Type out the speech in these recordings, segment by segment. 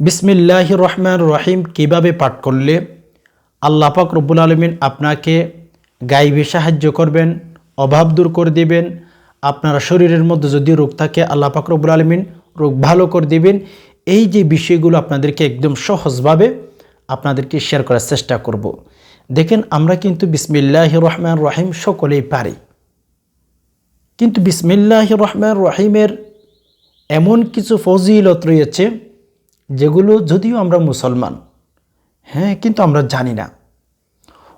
বিসমিল্লাহ রহমান রহিম কীভাবে পাঠ করলে আল্লাহ পাক রব্বুল আলমিন আপনাকে গাইবে, সাহায্য করবেন, অভাব দূর করে দিবেন, আপনার শরীরের মধ্যে যদি রোগ থাকে আল্লাহ পাক রব্বুল আলমিন রোগ ভালো করে দিবেন এই যে বিষয়গুলো আপনাদেরকে একদম সহজভাবে আপনাদেরকে শেয়ার করার চেষ্টা করব। দেখেন, আমরা কিন্তু বিসমিল্লাহ রহমান রহিম সকলেই পারি কিন্তু বিসমিল্লাহ রহমান রহিমের এমন কিছু ফজিলত রয়েছে যেগুলো যদিও আমরা মুসলমান হ্যাঁ কিন্তু আমরা জানি না।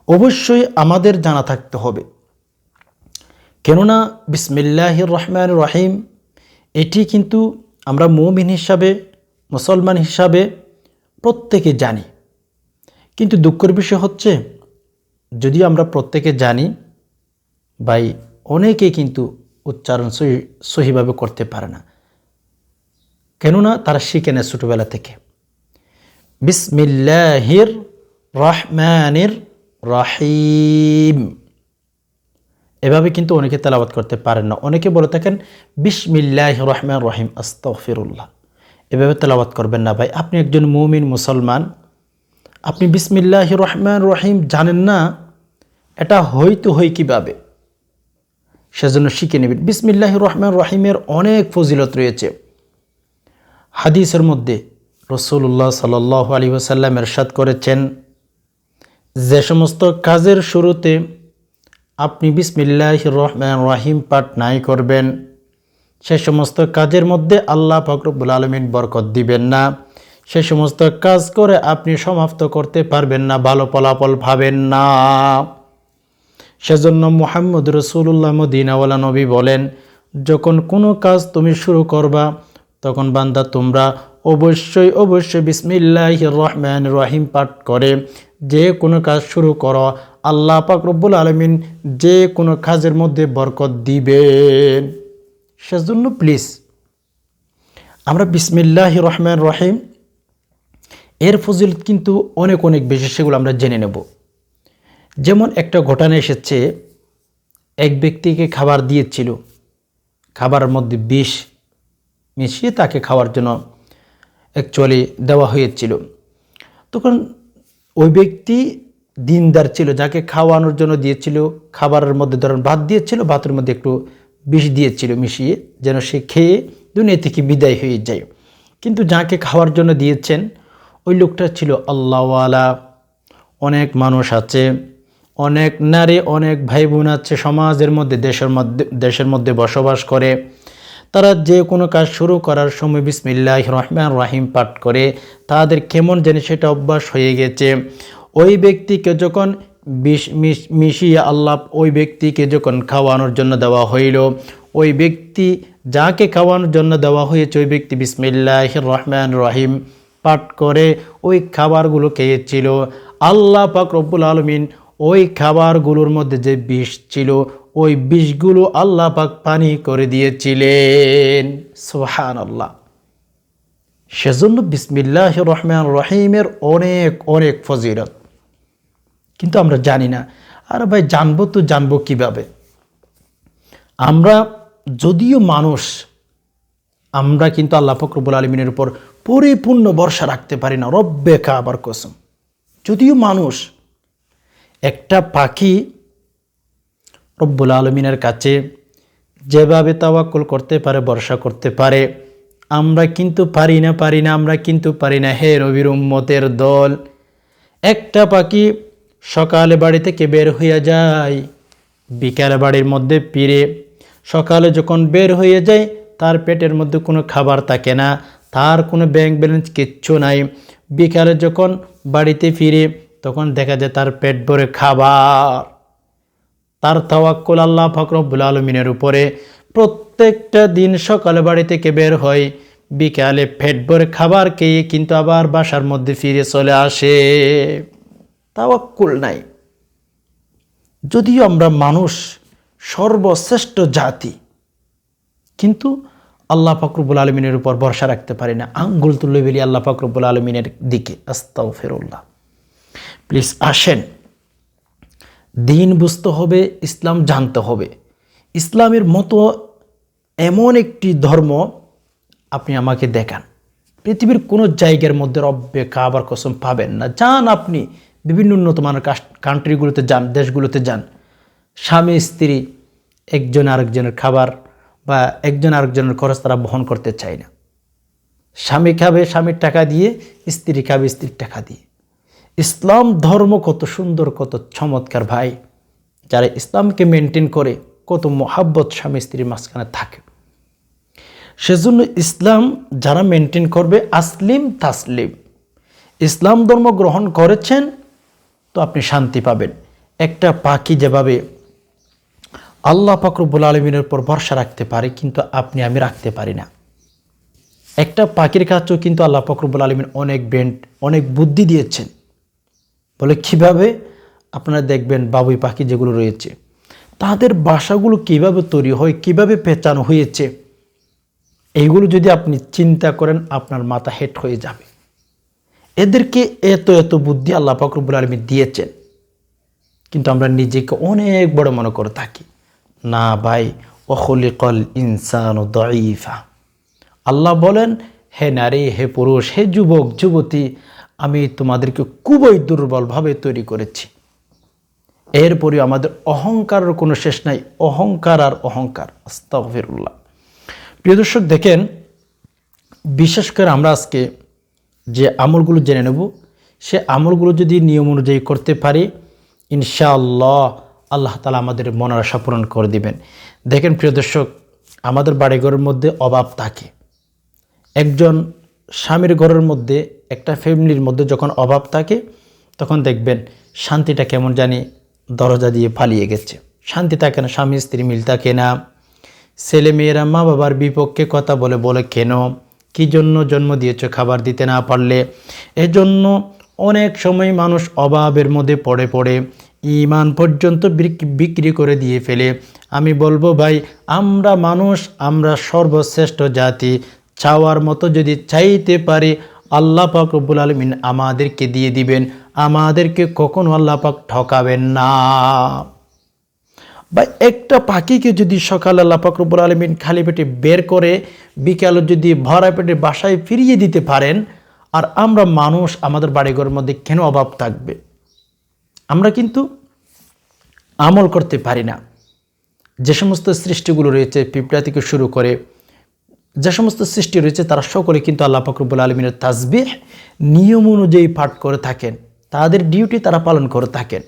অবশ্যই আমাদের জানা থাকতে হবে। কেননা বিসমিল্লাহ রহমান রহিম, এটি কিন্তু আমরা মৌমিন হিসাবে, মুসলমান হিসাবে প্রত্যেকে জানি। কিন্তু দুঃখের বিষয় হচ্ছে, যদি আমরা প্রত্যেকে জানি, ভাই, অনেকে কিন্তু উচ্চারণ সহি সহিভাবে করতে পারে না। কেননা তারা শিখে নেয় ছোটোবেলা থেকে। বিসমিল্লাহির রহমানির রহিম। এভাবে কিন্তু অনেকে তেলাবাত করতে পারেন না। অনেকে বলে থাকেন বিসমিল্লাহ রহমান রহিম আস্তফিরুল্লাহ এভাবে তেলাবাত করবেন না ভাই। আপনি একজন মুমিন, মুসলমান, আপনি বিসমিল্লাহ রহমান রহিম জানেন না, এটা হইতে হই কীভাবে? সেজন্য শিখে নেবেন। বিসমিল্লাহ রহমান রহিমের অনেক ফজিলত রয়েছে। হাদিসের মধ্যে রসুল্লাহ সাল আলী ওসাল্লাম এরশাদ করেছেন, যে সমস্ত কাজের শুরুতে আপনি বিসমিল্লাহ রহমান রাহিম পাঠ নাই করবেন, সে সমস্ত কাজের মধ্যে আল্লাহ ফকরবুল আলমিন বরকত দিবেন না। সে সমস্ত কাজ করে আপনি সমাপ্ত করতে পারবেন না, ভালো ফলাফল পাবেন না। সেজন্য মোহাম্মদ রসুল্লাহ মদিনাওয়ালা নবী বলেন, যখন কোনো কাজ তুমি শুরু করবা তখন বান্দা তোমরা অবশ্যই অবশ্যই বিসমিল্লাহ রহমান রহিম পাঠ করে যে কোনো কাজ শুরু করো। আল্লাহ পাক রব্বুল আলমিন যে কোনো কাজের মধ্যে বরকত দিবেন সেজন্য প্লিজ আমরা বিসমিল্লাহ রহমান রহিম, এর ফজিলত কিন্তু অনেক অনেক বেশি, সেগুলো আমরা জেনে নেব। যেমন একটা ঘটনা এসেছে, এক ব্যক্তিকে খাবার দিয়েছিল, খাবারের মধ্যে বিষ মিশিয়ে তাকে খাওয়ার জন্য অ্যাকচুয়ালি দেওয়া হয়েছিল। তখন ওই ব্যক্তি দিনদার ছিল, যাকে খাওয়ানোর জন্য দিয়েছিল, খাবারের মধ্যে ধরেন ভাত দিয়েছিল, ভাতের মধ্যে একটু বিষ দিয়েছিল মিশিয়ে, যেন সে খেয়ে দুনিয়া থেকে বিদায় হয়ে যায়। কিন্তু যাকে খাওয়ার জন্য দিয়েছেন, ওই লোকটা ছিল আল্লাহওয়ালা অনেক মানুষ আছে, অনেক নারী, অনেক ভাই বোন আছে, সমাজের মধ্যে, দেশের মধ্যে দেশের মধ্যে বসবাস করে। তারা যে কোনো কাজ শুরু করার সময় বিসমিল্লাহ রহমান রাহিম পাঠ করে, তাদের কেমন যেন সেটা অভ্যাস হয়ে গেছে। ওই ব্যক্তিকে যখন বিষ মিশিয়ে আল্লাহ ওই ব্যক্তিকে যখন খাওয়ানোর জন্য দেওয়া হইল, ওই ব্যক্তি যাকে খাওয়ানোর জন্য দেওয়া হয়েছে ওই ব্যক্তি বিসমিল্লাহ রহমান রহিম পাঠ করে ওই খাবারগুলো খেয়েছিল। আল্লাহ পাক রব্বুল আলমিন ওই খাবারগুলোর মধ্যে যে বিষ ছিল ওই বিষগুলো আল্লাহ পাক পানি করে দিয়েছিলেন। সোহান আল্লাহ সেজন্য বিসমিল্লাহ রহমান রহিমের অনেক অনেক ফজিরত কিন্তু আমরা জানি না। আর ভাই, জানব তো জানব কীভাবে? আমরা যদিও মানুষ, আমরা কিন্তু আল্লাহ ফকরবুল আলমিনের উপর পরিপূর্ণ ভরসা রাখতে পারি না। রব্বে আবার কসম। যদিও মানুষ, একটা পাখি রব্বুল আলমিনের কাছে যেভাবে তাওয়াক্কুল করতে পারে, ভরসা করতে পারে। আমরা কিন্তু পারি না পারি না, আমরা কিন্তু পারি না। হে রবির উম্মতের দল, একটা পাখি সকালে বাড়ি থেকে বের হইয়া যায়, বিকালে বাড়ির মধ্যে ফিরে। সকালে যখন বের হয়ে যায়, তার পেটের মধ্যে কোনো খাবার থাকে না, তার কোনো ব্যাংক ব্যালেন্স কিচ্ছু নাই। বিকালে যখন বাড়িতে ফিরে, তখন দেখা যায় তার পেট ভরে খাবার। তার তাওয়াক্কুল আল্লাহ ফকরবুল আলমিনের উপরে প্রত্যেকটা দিন সকালে বাড়ি থেকে বের হয়, বিকালে পেট ভরে খাবার খেয়ে কিন্তু আবার বাসার মধ্যে ফিরে চলে আসে। তাওয়াক্কুল নাই। যদিও আমরা মানুষ সর্বশ্রেষ্ঠ জাতি, কিন্তু আল্লাহ ফকরবুল আলমিনের উপর ভরসা রাখতে পারি না। আঙ্গুল তুলে বেলি আল্লাহ ফকরবুল আলমিনের দিকে। আস্তাও ফেরুল্লাহ প্লিজ আসেন। দিন বুঝতে হবে, ইসলাম জানতে হবে। ইসলামের মতো এমন একটি ধর্ম আপনি আমাকে দেখান। পৃথিবীর কোনো জায়গার মধ্যে রব্বে কাবার কসম পাবেন না। যান আপনি বিভিন্ন উন্নত মানের কান্ট্রিগুলোতে যান, দেশগুলোতে যান। স্বামী, স্ত্রী, একজন আরেকজনের খাবার বা একজন আরেকজনের খরচ তারা বহন করতে চায় না। স্বামী খাবে, স্বামীর টাকা দিয়ে, স্ত্রী খাবে, স্ত্রীর টাকা দিয়ে। ইসলাম ধর্ম কত সুন্দর, কত চমৎকার ভাই। যারা ইসলামকে মেনটেন করে, কত মহাব্বত স্বামী স্ত্রীর মাঝখানে থাকে। সেজন্য ইসলাম যারা মেনটেন করবে, আসলিম তাসলিম। ইসলাম ধর্ম গ্রহণ করেছেন, তো আপনি শান্তি পাবেন। একটা পাখি যেভাবে আল্লাহ ফাকরুবুল আলমিনের উপর ভরসা রাখতে পারে, কিন্তু আপনি আমি রাখতে পারি না। একটা পাখির কাছেও কিন্তু আল্লাহ ফকরবুল আলমিন অনেক বেন্ট অনেক বুদ্ধি দিয়েছেন। বলে কীভাবে আপনারা দেখবেন বাবুই পাখি যেগুলো রয়েছে? তাদের বাসাগুলো কীভাবে তৈরি হয়, কীভাবে পেঁচানো হয়েছে? এইগুলো যদি আপনি চিন্তা করেন, আপনার মাথা হেট হয়ে যাবে। এদেরকে এত এত বুদ্ধি আল্লাহ ফকরবুল আলমী দিয়েছেন। কিন্তু আমরা নিজেকে অনেক বড় মনে করে থাকি। না ভাই, অখলিকল ইনসান দঈফা। আল্লাহ বলেন, হে নারী, হে পুরুষ, হে যুবক, যুবতী আমি তোমাদেরকে খুবই দুর্বলভাবে তৈরি করেছি। এরপরে আমাদের অহংকারের কোনো শেষ নাই, অহংকার আর অহংকার। আস্তাগফিরুল্লাহ। প্রিয় দর্শক, দেখেন, বিশেষ করে আমরা আজকে যে আমলগুলো জেনে নেব, সে আমলগুলো যদি নিয়ম অনুযায়ী করতে পারি, ইনশাআল্লাহ আল্লাহ তালা আমাদের মনের আশা পূরণ করে দিবেন। দেখেন, প্রিয় দর্শক, আমাদের বাড়িঘরের মধ্যে অভাব থাকে। একজন স্বামীর ঘরের মধ্যে, একটা ফ্যামিলির মধ্যে যখন অভাব থাকে, তখন দেখবেন শান্তিটা কেমন জানি দরজা দিয়ে পালিয়ে গেছে। শান্তি থাকে না, স্বামী স্ত্রী মিল থাকে না। ছেলে মেয়েরা মা বাবার বিপক্ষে কথা বলে বলে কেন? কি জন্য জন্ম দিয়েছ খাবার দিতে না পারলে? এজন্য অনেক সময় মানুষ অভাবের মধ্যে পড়ে পড়ে, ইমান পর্যন্ত বিক্রি করে দিয়ে ফেলে। আমি বলব ভাই, আমরা মানুষ, আমরা সর্বশ্রেষ্ঠ জাতি চাওয়ার মতো যদি চাইতে পারি, আল্লাহ পাক রব্বুল আলমিন আমাদেরকে দিয়ে দিবেন। আমাদেরকে কখনো আল্লাহ পাক ঠকাবেন না। বা একটা পাখিকে যদি সকালে আল্লাহ পাক রব্বুল আলমিন খালি পেটে বের করে, বিকালে যদি ভরা পেটে বাসায় ফিরিয়ে দিতে পারেন, আর আমরা মানুষ আমাদের বাড়িঘরের মধ্যে কেন অভাব থাকবে? আমরা কিন্তু আমল করতে পারি না। যে সমস্ত সৃষ্টিগুলো রয়েছে, পিঁপড়া থেকে শুরু করে যে সমস্ত সৃষ্টি রয়েছে, তারা সকলে কিন্তু আল্লাহ ফকরবুল আলমিনের তাজবিহ নিয়ম অনুযায়ী পাঠ করে থাকেন। তাদের ডিউটি তারা পালন করে থাকেন।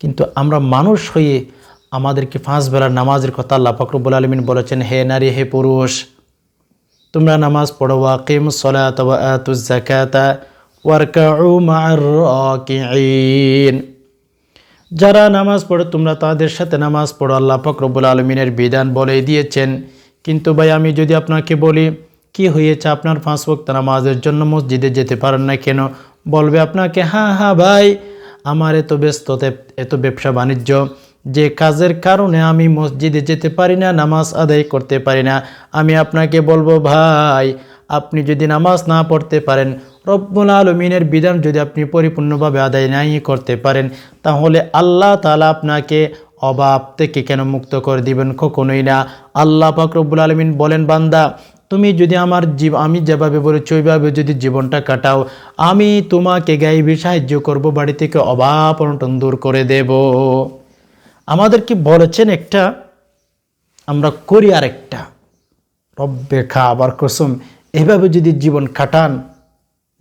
কিন্তু আমরা মানুষ হয়ে আমাদেরকে পাঁচ বেলার নামাজের কথা আল্লাহ ফকরবুল আলমিন বলেছেন, হে নারী, হে পুরুষ, তোমরা নামাজ পড়ো ওয়াকিম সলাত যারা নামাজ পড়ে, তোমরা তাদের সাথে নামাজ পড়ো, আল্লাহ ফকরবুল আলমিনের বিধান বলে দিয়েছেন। কিন্তু ভাই, আমি যদি আপনাকে বলি, কি হয়েছে আপনার পাঁচ বক্ত নামাজের জন্য মসজিদে যেতে পারেন না কেন? বলবে আপনাকে হ্যাঁ হ্যাঁ ভাই, আমার এত ব্যস্ততে, এত ব্যবসা বাণিজ্য, যে কাজের কারণে আমি মসজিদে যেতে পারি না, নামাজ আদায় করতে পারি না। আমি আপনাকে বলব, ভাই, আপনি যদি নামাজ না পড়তে পারেন, রব্বুল আলমিনের বিধান যদি আপনি পরিপূর্ণভাবে আদায় নাই করতে পারেন, তাহলে আল্লাহ তালা আপনাকে অভাব থেকে কেন মুক্ত করে দিবেন কখনোই না? আল্লাহ পাক রব্বুল আলমিন বলেন, বান্দা, তুমি যদি আমার জীব, আমি যেভাবে বলেছি, ওইভাবে যদি জীবনটা কাটাও, আমি তোমাকে গাইবি সাহায্য করব, বাড়ি থেকে অভাব অনটন দূর করে দেব। আমাদেরকে বলেছেন একটা? আমরা করি আরেকটা। রব্বে খা আবার কসম, এভাবে যদি জীবন কাটান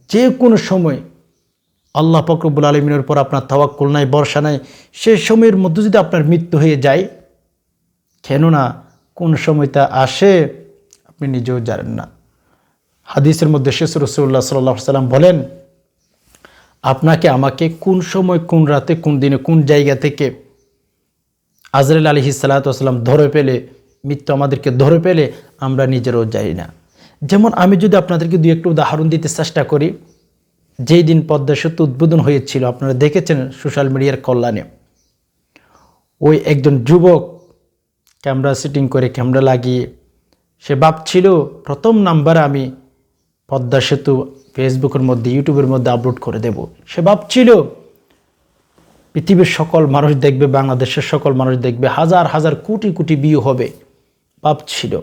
যে কোনো সময় আল্লাহ ফকরবুল আলমিনের উপর আপনার তাওয়াক্কুল নাই বর্ষা নাই। সে সময়ের মধ্যে যদি আপনার মৃত্যু হয়ে যায়, কেননা কোন সময় তা আসে, আপনি নিজেও জানেন না। হাদিসের মধ্যে শেষ রসুল্লাহ সাল্লাহ সাল্লাম বলেন, আপনাকে আমাকে কোন সময়, কোন রাতে, কোন দিনে, কোন জায়গা থেকে আজরাল আলহি সাল্লাতাম ধরে পেলে, মৃত্যু আমাদেরকে ধরে পেলে, আমরা নিজেরও যাই না। যেমন আমি যদি আপনাদেরকে দু একটু উদাহরণ দিতে চেষ্টা করি যেই দিন পদ্মা সেতু উদ্বোধন হয়েছিল, আপনারা দেখেছেন সোশ্যাল মিডিয়ার কল্যাণে। ওই একজন যুবক ক্যামেরা সেটিং করে ক্যামেরা লাগিয়ে, সে ভাবছিল, প্রথম নাম্বারে আমি পদ্মা সেতু ফেসবুকের মধ্যে, ইউটিউবের মধ্যে আপলোড করে দেব। সে ভাবছিল, পৃথিবীর সকল মানুষ দেখবে, বাংলাদেশের সকল মানুষ দেখবে, হাজার হাজার কোটি কোটি বিয়ে হবে। ভাবছিল।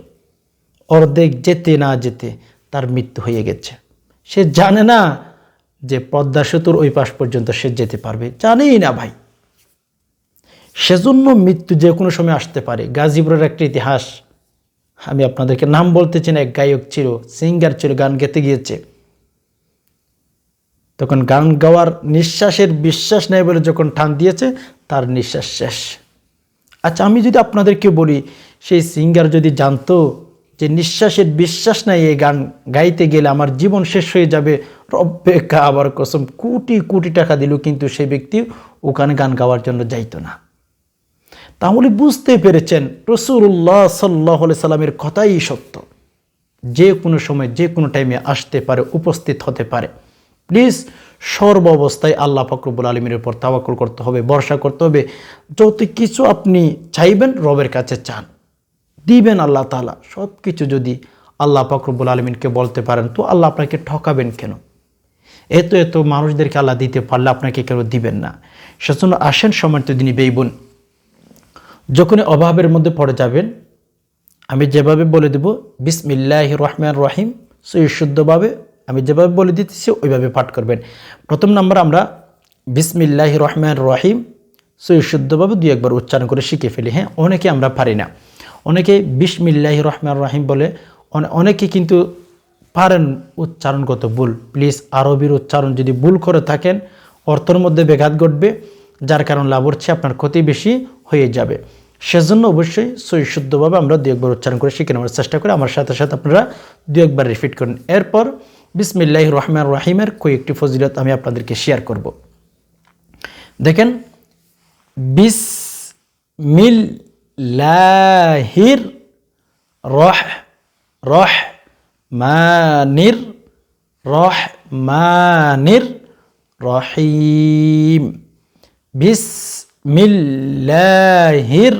অর্ধেক যেতে না যেতে তার মৃত্যু হয়ে গেছে। সে জানে না পদ্মা সেতুর ওই পাশ পর্যন্ত সে যেতে পারবে। জানেই না ভাই। সেজন্য মৃত্যু যে কোনো সময় আসতে পারে। গাজীপুরের একটা ইতিহাস, আমি আপনাদেরকে নাম বলতে চাই এক গায়ক ছিল, সিঙ্গার ছিল, গান গেতে গিয়েছে। তখন গান গাওয়ার নিঃশ্বাসের বিশ্বাস নেই বলে যখন টান দিয়েছে, তার নিঃশ্বাস শেষ। আচ্ছা আমি যদি আপনাদেরকে বলি, সেই সিঙ্গার যদি জানতো যে নিঃশ্বাসের বিশ্বাস নাই এই গান গাইতে গেলে, আমার জীবন শেষ হয়ে যাবে রব্বে আবার কসম, কোটি কোটি টাকা দিল, কিন্তু সেই ব্যক্তি ওখানে গান গাওয়ার জন্য যাইতো না। তাহলে বুঝতে পেরেছেন রসুল্লাহ সাল্লাহ সাল্লামের কথাই সত্য। যে কোনো সময়, যে কোনো টাইমে আসতে পারে, উপস্থিত হতে পারে। প্লিজ, সর্ব অবস্থায় আল্লাহ ফকরবুল আলমীর উপর তাওয়াক্কুল করতে হবে, ভরসা করতে হবে। যত কিছু আপনি চাইবেন, রবের কাছে চান। দিবেন আল্লাহ তালা সব কিছু যদি আল্লাহ ফকরবুল আলমিনকে বলতে পারেন, তো আল্লাহ আপনাকে ঠকাবেন কেন? এত এত মানুষদেরকে আল্লাহ দিতে পারলে আপনাকে কেউ দিবেন না। সেজন্য আসেন সময়ত তিনি বেইবুন যখনই অভাবের মধ্যে পড়ে যাবেন, আমি যেভাবে বলে দেব বিসমিল্লাহ রহমান রহিম সেই শুদ্ধভাবে আমি যেভাবে বলে দিতেছি, ওইভাবে পাঠ করবেন। প্রথম নম্বর আমরা বিসমিল্লাহ রহমান রহিম সেই শুদ্ধভাবে দুই একবার উচ্চারণ করে শিখে ফেলি। হ্যাঁ অনেকে আমরা পারি না। অনেকে বিসমিল্লাহ রহমান রহিম বলে, অনে- অনেকে কিন্তু পারেন উচ্চারণগত ভুল। প্লিজ আরবির উচ্চারণ যদি ভুল করে থাকেন, অর্থর মধ্যে ব্যাঘাত ঘটবে, যার কারণ লাভ হচ্ছে আপনার ক্ষতি বেশি হয়ে যাবে। সেজন্য অবশ্যই সই শুদ্ধভাবে আমরা দু একবার উচ্চারণ করে শিখে নেওয়ার চেষ্টা করি। আমার সাথে সাথে আপনারা দু একবার রিপিট করেন। এরপর বিসমিল্লাহ রহমান রহিমের কয়েকটি ফজিলত আমি আপনাদেরকে শেয়ার করব। দেখেন বিস মিল লাহির রহ রহ মানির রহ মানির রহিম বিসমিল্লাহির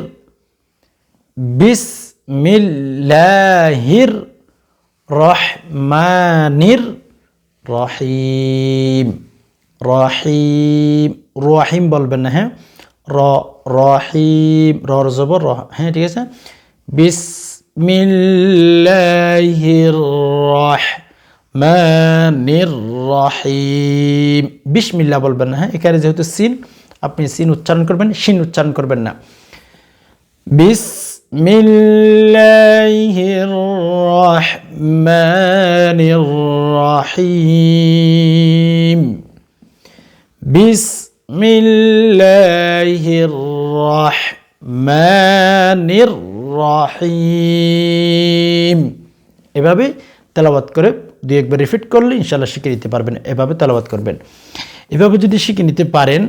বিসমিল্লাহির রহমানির রহিম রহিম রহিম বলবেন না হ্যাঁ র রহিম রর জবর র হ্যাঁ ঠিক আছে বিসমিল্লাহির রহমানির রহিম বিসমিল্লাহ বলবেন না হ্যাঁ এখানে যেহেতু সিন আপনি সিন উচ্চারণ করবেন শিন উচ্চারণ করবেন না بسم الله الرحمن الرحيم بسم الله الرحمن الرحيم এভাবে তেলাওয়াত করে দুই একবার রিপিট করলে ইনশাল্লাহ শিখে নিতে পারবেন। এভাবে তেলাওয়াত করবেন। এভাবে যদি শিখে নিতে পারেন,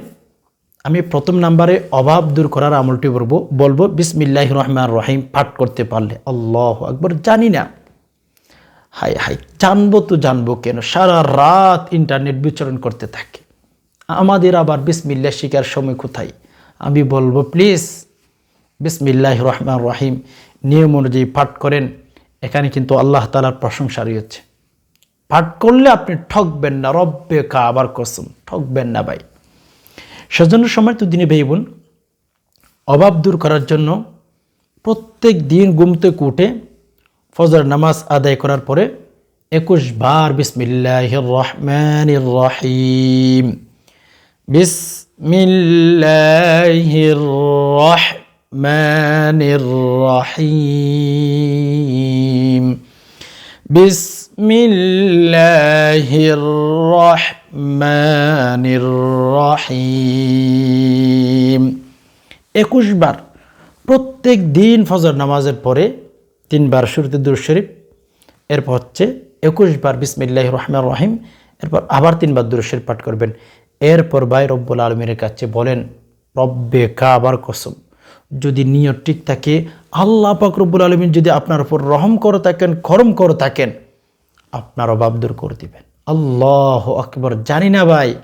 আমি প্রথম নাম্বারে অভাব দূর করার আমলটি বলব বলব বিসমিল্লাহ রহমান রহিম পাঠ করতে পারলে। আল্লাহ একবার জানি না। হাই হাই, জানব তো জানব কেন? সারা রাত ইন্টারনেট বিচরণ করতে থাকে। আমাদের আবার বিসমিল্লাহ শিকার সময় কোথায়? আমি বলব, প্লিজ বিসমিল্লাহ রহমান রহিম। নিয়ম অনুযায়ী পাঠ করেন। এখানে কিন্তু আল্লাহ তালার প্রশংসা রয়েছে। পাঠ করলে আপনি ঠকবেন না রব্বে কা আবার কসম, ঠকবেন না ভাই। সেজন্য সময় তো দিনে বেইবুন অভাব দূর করার জন্য প্রত্যেক দিন ঘুমতে কুটে ফজর নামাজ আদায় করার পরে একুশ বার বিসমিল্লাহ রহমান রহিম। বিসমিল্লাহ রহমান রহিম বিসমিল্লাহির রহমানির রহিম একুশ বার প্রত্যেক দিন ফজর নামাজের পরে তিনবার শুরুতে দুর শরীফ, এরপর হচ্ছে একুশ বার বিসমিল্লাহ রহমান রহিম এরপর আবার তিনবার দুর শরীফ পাঠ করবেন। এরপর ভাই রব্বুল আলমীর কাছে বলেন, রব্বে কাবার কসম। যদি নিয়ত ঠিক থাকে, আল্লাহ পাক রব্বুল আলমিন যদি আপনার উপর রহম করে থাকেন, করম করে থাকেন, আপনার অভাব দূর করে দিবেন। আল্লাহ আকবর। জানি না ভাই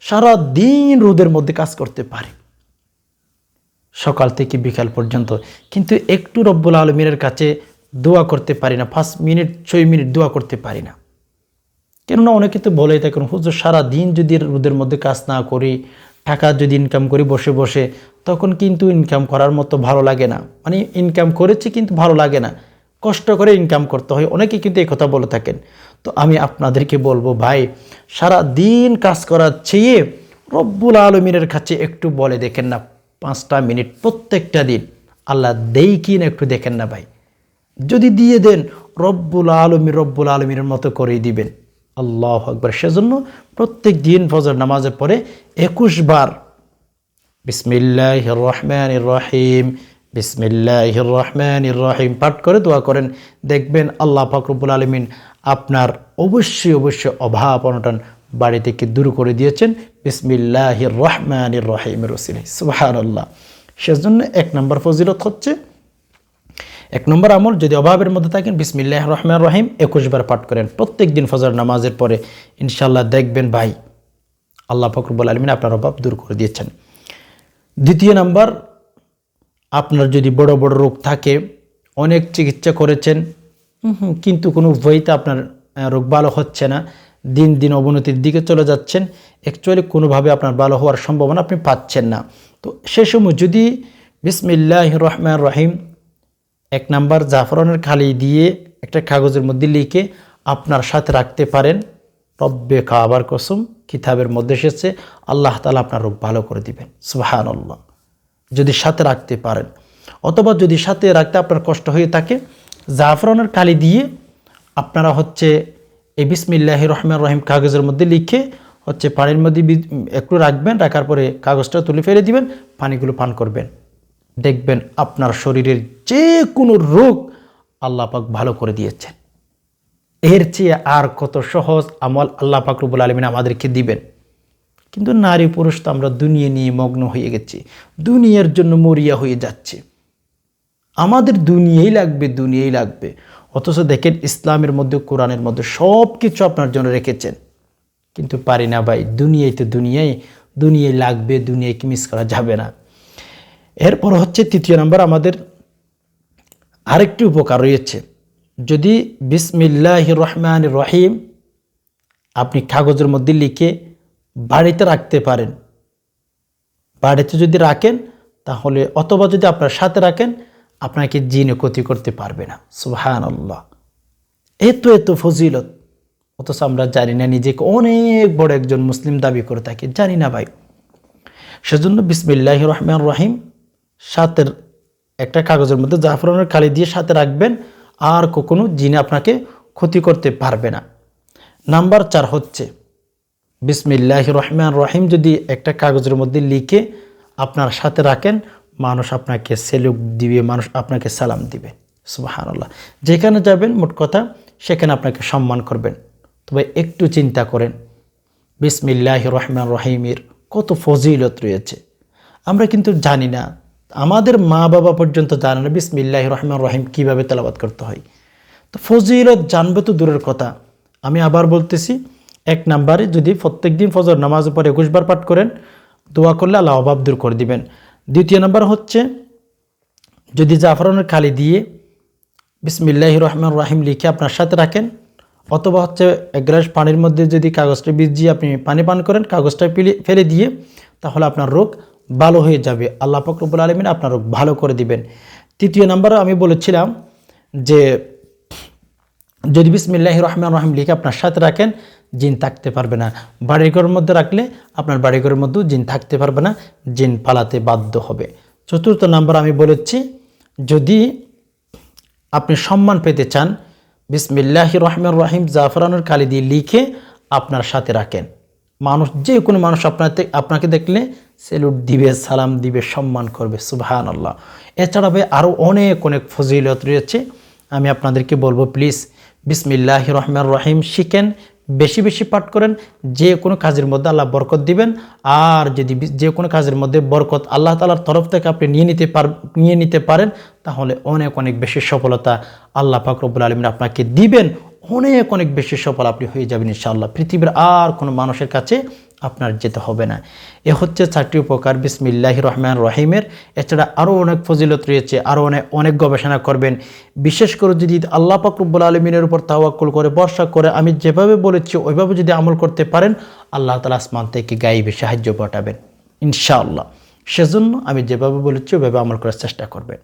সারা দিন রোদের মধ্যে কাজ করতে পারি। সকাল থেকে বিকাল পর্যন্ত। কিন্তু একটু রব্বুল আলমিনের কাছে দোয়া করতে পারি না, পাঁচ মিনিট, ছয় মিনিট দোয়া করতে পারি না। কেননা অনেকে তো বলেই থাকেন, হুজুর সারা দিন যদি রোদের মধ্যে কাজ না করি টাকা যদি ইনকাম করি, বসে বসে, তখন কিন্তু ইনকাম করার মতো ভালো লাগে না। মানে ইনকাম করেছি কিন্তু ভালো লাগে না। কষ্ট করে ইনকাম করতে হয়। অনেকে কিন্তু এই কথা বলে থাকেন। তো আমি আপনাদেরকে বলব, ভাই, সারা দিন কাজ করার চেয়ে রব্বুল আলমিনের কাছে একটু বলে দেখেন না, পাঁচটা মিনিট প্রত্যেকটা দিন। আল্লাহ দেই কি না একটু দেখেন না, ভাই। যদি দিয়ে দেন, রব্বুল আলমী রব্বুল আলমীর মতো করেই দিবেন। আল্লাহ আকবর। সেজন্য প্রত্যেক দিন ফজর নামাজের পরে একুশ বার বিসমিল্লাহ রহমান রহিম বিসমিল্লাহ রহমান রহিম পাঠ করে দোয়া করেন। দেখবেন আল্লাহ ফাকরুবুল আলমিন আপনার অবশ্যই অবশ্যই অভাব অনটন বাড়ি থেকে দূর করে দিয়েছেন বিসমিল্লাহ রহমান রহিম রসিল সুবাহান আল্লাহ সেজন্য এক নম্বর ফজিলত হচ্ছে এক নম্বর আমল, যদি অভাবের মধ্যে থাকেন বিসমিল্লাহ রহমান রহিম, একুশ বার পাঠ করেন। প্রত্যেক দিন ফজর নামাজের পরে ইনশাল্লাহ দেখবেন, ভাই, আল্লাহ ফকরবুল আলমিন আপনার অভাব দূর করে দিয়েছেন। দ্বিতীয় নাম্বার, আপনার যদি বড় বড় রোগ থাকে, অনেক চিকিৎসা করেছেন কিন্তু কোনো উপায়তে আপনার রোগ ভালো হচ্ছে না, দিন দিন অবনতির দিকে চলে যাচ্ছেন অ্যাকচুয়ালি কোনোভাবে আপনার ভালো হওয়ার সম্ভাবনা আপনি পাচ্ছেন না। তো সে সময় যদি বিসমিল্লাহ রহমান রহিম এক নাম্বার জাফরানের খালি দিয়ে একটা কাগজের মধ্যে লিখে আপনার সাথে রাখতে পারেন। রব্বে খাবার কসম, কিতাবের মধ্যে এসেছে, আল্লাহ তালা আপনার রোগ ভালো করে দিবেন। সুবাহান আল্লাহ যদি সাথে রাখতে পারেন। অথবা যদি সাথে রাখতে আপনার কষ্ট হয়ে থাকে, জাফরানের কালি দিয়ে আপনারা হচ্ছে এই বিসমিল্লাহ রহমান রহিম কাগজের মধ্যে লিখে হচ্ছে পানির মধ্যে একটু রাখবেন, রাখার পরে কাগজটা তুলে ফেলে দিবেন, পানিগুলো পান করবেন। দেখবেন আপনার শরীরের যে কোনো রোগ আল্লাহ পাক ভালো করে দিয়েছেন। এর চেয়ে আর কত সহজ আমল আল্লাহ পাকরুবুল আলমিন আমাদেরকে দিবেন। কিন্তু নারী পুরুষ তো আমরা দুনিয়া নিয়ে মগ্ন হয়ে গেছি, দুনিয়ার জন্য মরিয়া হয়ে যাচ্ছে। আমাদের দুনিয়াই লাগবে দুনিয়াই লাগবে। অথচ দেখেন ইসলামের মধ্যে, কোরআনের মধ্যে সব কিছু আপনার জন্য রেখেছেন। কিন্তু পারি না ভাই, দুনিয়াই তো দুনিয়াই দুনিয়ায় লাগবে দুনিয়াকে মিস করা যাবে না। এরপর হচ্ছে তৃতীয় নম্বর আমাদের আরেকটি উপকার রয়েছে। যদি বিসমিল্লাহ রহমান রহিম আপনি কাগজের মধ্যে লিখে বাড়িতে রাখতে পারেন। বাড়িতে যদি রাখেন, তাহলে অথবা যদি আপনার সাথে রাখেন, আপনাকে জিনে ক্ষতি করতে পারবে না। সুহান আল্লাহ এত এত ফজিলত। অথচ আমরা জানি না, নিজেকে অনেক বড় একজন মুসলিম দাবি করে থাকি। জানি না ভাই। সেজন্য বিসমিল্লাহ রহমান রহিম সাথের একটা কাগজের মধ্যে জাফরানের কালি দিয়ে সাথে রাখবেন, আর কখনো জিনে আপনাকে ক্ষতি করতে পারবে না। নাম্বার চার হচ্ছে বিসমিল্লাহ রহমান রহিম যদি একটা কাগজের মধ্যে লিখে আপনার সাথে রাখেন, মানুষ আপনাকে সেলুক দিবে, মানুষ আপনাকে সালাম দিবে। সুবাহান আল্লাহ যেখানে যাবেন, মোট কথা, সেখানে আপনাকে সম্মান করবেন। তবে একটু চিন্তা করেন বিসমিল্লাহ রহমান রহিমের কত ফজিলত রয়েছে। আমরা কিন্তু জানি না আমাদের মা বাবা পর্যন্ত জানে না বিসমিল্লাহ রহমান রহিম, কীভাবে তেলাবাদ করতে হয়। তো ফজিলত জানবে তো দূরের কথা। আমি আবার বলতেছি, এক নাম্বারে যদি প্রত্যেক দিন ফজর নামাজ পরে একুশবার পাঠ করেন, দোয়া করলে আল্লাহ অভাব দূর করে দিবেন। দ্বিতীয় নাম্বার হচ্ছে, যদি জাফরানের খালি দিয়ে বিসমিল্লাহ রহমান রাহিম লিখে আপনার সাথে রাখেন, অথবা হচ্ছে এক গ্লাস পানির মধ্যে যদি কাগজটা ভিজিয়ে আপনি পানি পান করেন, কাগজটা ফেলে ফেলে দিয়ে, তাহলে আপনার রোগ ভালো হয়ে যাবে। আল্লাহ ফকরবুল আলমিন আপনার ভালো করে দিবেন। তৃতীয় নাম্বারে আমি বলেছিলাম যে, যদি বিসমিল্লাহ রহমান রহিম লিখে আপনার সাথে রাখেন, জিন থাকতে পারবে না। বাড়িঘরের মধ্যে রাখলে আপনার বাড়িঘরের মধ্যেও জিন থাকতে পারবে না, জিন পালাতে বাধ্য হবে। চতুর্থ নাম্বার আমি বলেছি, যদি আপনি সম্মান পেতে চান বিসমিল্লাহ রহমান রহিম জাফরানুর কালি দিয়ে লিখে আপনার সাথে রাখেন। মানুষ, যে কোনো মানুষ আপনার আপনাকে দেখলে সেলুট দিবে, সালাম দিবে, সম্মান করবে সুবহান আল্লাহ এছাড়া ভাই আরও অনেক অনেক ফজিলত রয়েছে। আমি আপনাদেরকে বলব প্লিজ বিসমিল্লাহ রহমান রহিম, শিখেন, বেশি বেশি পাঠ করেন, যে কোনো কাজের মধ্যে আল্লাহ বরকত দিবেন, আর যদি যে কোনো কাজের মধ্যে বরকত আল্লাহ তালার তরফ থেকে আপনি নিয়ে নিতে পার, নিয়ে নিতে পারেন, তাহলে অনেক অনেক বেশি সফলতা আল্লাহ ফাকরবুল আলমিন আপনাকে দিবেন। অনেক অনেক বেশি সফল আপনি হয়ে যাবেন ইনশাআল্লাহ। পৃথিবীর আর কোনো মানুষের কাছে আপনার যেতে হবে না। এ হচ্ছে চারটি উপকার। বিসমিল্লাহ রহমান রহিমের। এছাড়া আরও অনেক ফজিলত রয়েছে, আরও অনেক অনেক গবেষণা করবেন। বিশেষ করে যদি আল্লাহ পাকরুব্বুল আলমিনের উপর তাওয়াক্কুল করে বর্ষা করে, আমি যেভাবে বলেছি, ওইভাবে যদি আমল করতে পারেন, আল্লাহ তালা আসমান থেকে গাইবে সাহায্য পাঠাবেন ইনশাআল্লাহ। সেজন্য আমি যেভাবে বলেছি, ওইভাবে আমল করার চেষ্টা করবেন।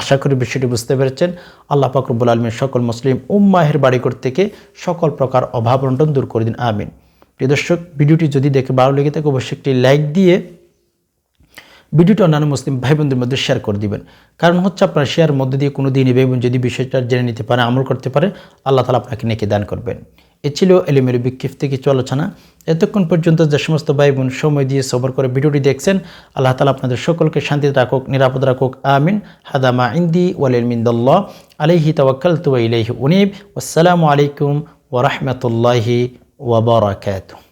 আশা করি বিষয়টি বুঝতে পেরেছেন। আল্লাহ পাকরবুল আলমীর সকল মুসলিম উম্মাহের বাড়িঘর থেকে সকল প্রকার অভাব অনটন দূর করে দিন। আমিন। প্রিয় দর্শক, ভিডিওটি যদি দেখে ভালো লেগে থাকে, অবশ্যই একটি লাইক দিয়ে ভিডিওটি অন্যান্য মুসলিম ভাই বোনদের মধ্যে শেয়ার করে দিবেন। কারণ হচ্ছে আপনার শেয়ার মধ্যে দিয়ে কোনো ভাই বোন যদি বিষয়টা জেনে নিতে পারে, আমল করতে পারে, আল্লাহ তালা আপনাকে নেকে দান করবেন। এ ছিল এলিমের বিক্ষিপ্ত কিছু আলোচনা। এতক্ষণ পর্যন্ত যে সমস্ত ভাই বোন সময় দিয়ে সবর করে ভিডিওটি দেখছেন, আল্লাহ তালা আপনাদের সকলকে শান্তিতে রাখুক, নিরাপদ রাখুক, আমিন। হাদামা ইন্দি ওয়ালিমিন্দল্লাহ আলহি তওয়াক্কাল তুয়া ইলাইহি উনিব। আসসালামু আলাইকুম ওরহমতুল্লাহি ওবরাকাতুহ